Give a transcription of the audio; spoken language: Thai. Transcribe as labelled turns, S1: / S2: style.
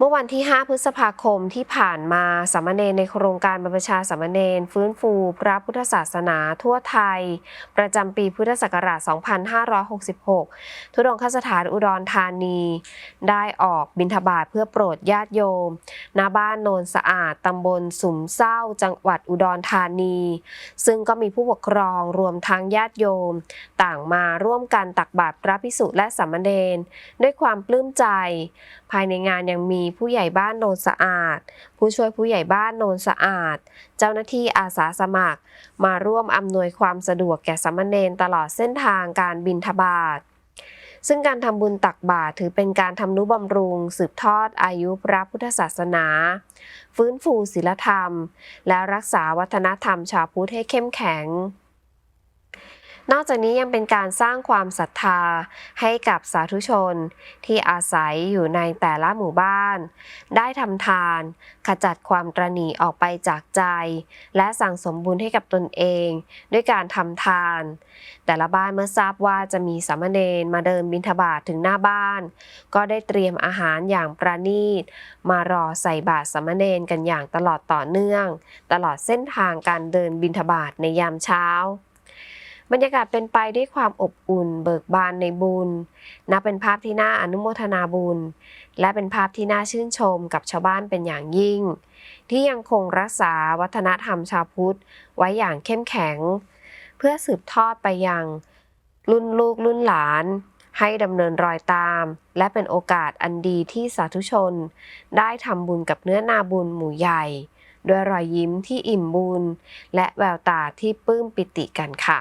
S1: เมื่อวันที่ 5 พฤษภาคมที่ผ่านมาสามเณรในโครงการบรรพชาสามเณรฟื้นฟูพระพุทธศาสนาทั่วไทย ประจำปีพุทธศักราช 2566 ทุดงคสถานอุดรธานี ได้ออกบิณฑบาตเพื่อโปรดญาติโยมณบ้านโนนสะอาดตำบลสุมเศร้า จังหวัดอุดรธานี ซึ่งก็มีผู้ปกครองรวมทั้งญาติโยม ต่างมาร่วมกันตักบาตรพระภิกษุและสามเณรด้วยความปลื้มใจ ภายในงานยังมีผู้ใหญ่บ้านโนนสะอาด ผู้ช่วยผู้ใหญ่บ้านโนนสะอาด เจ้าหน้าที่อาสาสมัคร มาร่วมอำนวยความสะดวกแก่สามเณรตลอดเส้นทางการบินทบาทซึ่งการทำบุญตักบาตรถือเป็นการทำนุบำรุง สืบทอดอายุพระพุทธศาสนา ฟื้นฟูศีลธรรม และรักษาวัฒนธรรมชาวพุทธให้เข้มแข็ง นอกจากนี้ยังเป็นการสร้างความศรัทธาให้กับสาธุชน ที่อาศัยอยู่ในแต่ละหมู่บ้าน ได้ทำทาน ขจัดความตรณีออกไปจากใจ และสั่งสมบุญให้กับตนเอง ด้วยการทำทาน แต่ละบ้านเมื่อทราบว่าจะมีสามเณรมาเดินบิณฑบาตถึงหน้าบ้าน ก็ได้เตรียมอาหารอย่างประณีต มารอใส่บาตรสามเณรกันอย่างตลอดต่อเนื่อง ตลอดเส้นทางการเดินบิณฑบาตในยามเช้า บรรยากาศเป็นไปด้วยความอบอุ่น เบิกบานในบุญนับเป็นภาพที่น่าอนุโมทนาบุญ และเป็นภาพที่น่าชื่นชมกับชาวบ้านเป็นอย่างยิ่ง ที่ยังคงรักษาวัฒนธรรมชาวพุทธไว้อย่างเข้มแข็ง เพื่อสืบทอดไปยัง รุ่นลูกรุ่นหลาน ให้ดำเนินรอยตาม และเป็นโอกาสอันดีที่สาธุชน ได้ทำบุญกับเนื้อนาบุญหมู่ใหญ่ด้วยรอยยิ้มที่อิ่มบุญ และแววตาที่ปลื้มปิติกันค่ะ